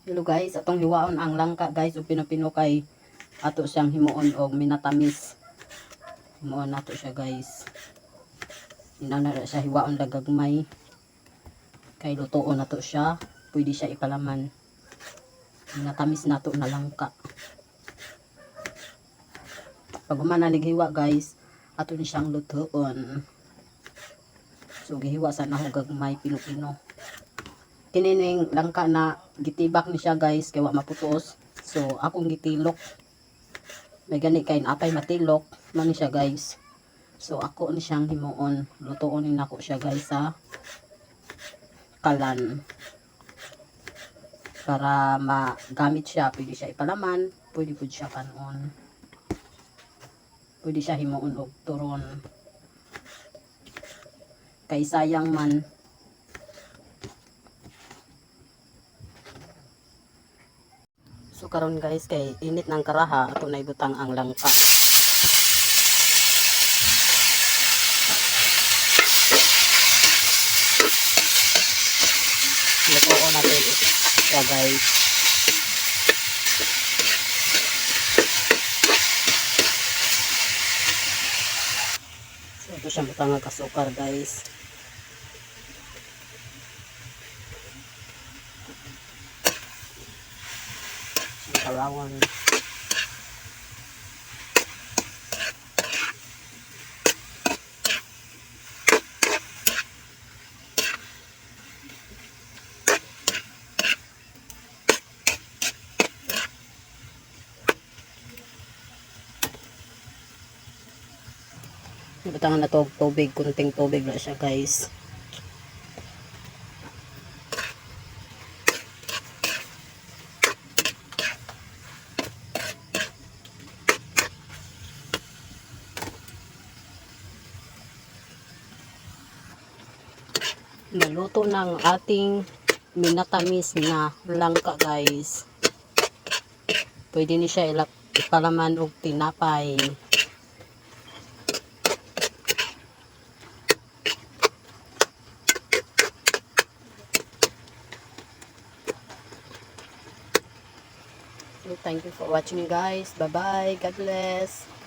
Hello guys, atong hiwaon ang langka guys o pinapino ato siyang himuon og minatamis. Himuon nato siya guys. Inana na siya hiwaon lagagmay. Kay lutoon nato siya, pwede siya ipalaman. Minatamis nato na langka. Pag humanalig hiwa guys, ato siyang lutoon. So gihiwa sa nahog gagmay pino-pino kinining langka na gitibak ni siya guys kay wa maputos. So akong gitilok. May gani kay apay matilok man siya guys. So ako ni siyang himuon. Lutoon ni nako siya guys sa kalan. Para magamit siya pwede siya ipalaman pwede pud siya kanon. Pwede siya himuon og turon. Kay sayang man Karon guys kay init ng karaha ato na ibutang ang langka. Luto natin siya guys. So ito siya butang nga kasukar guys. Kalawan. Butangan na to tubig, kunting tubig na siya guys. Naluto ng ating minatamis na langka guys. Pwede ni siya ilap ipalaman og tinapay. So, thank you for watching guys. Bye bye. God bless.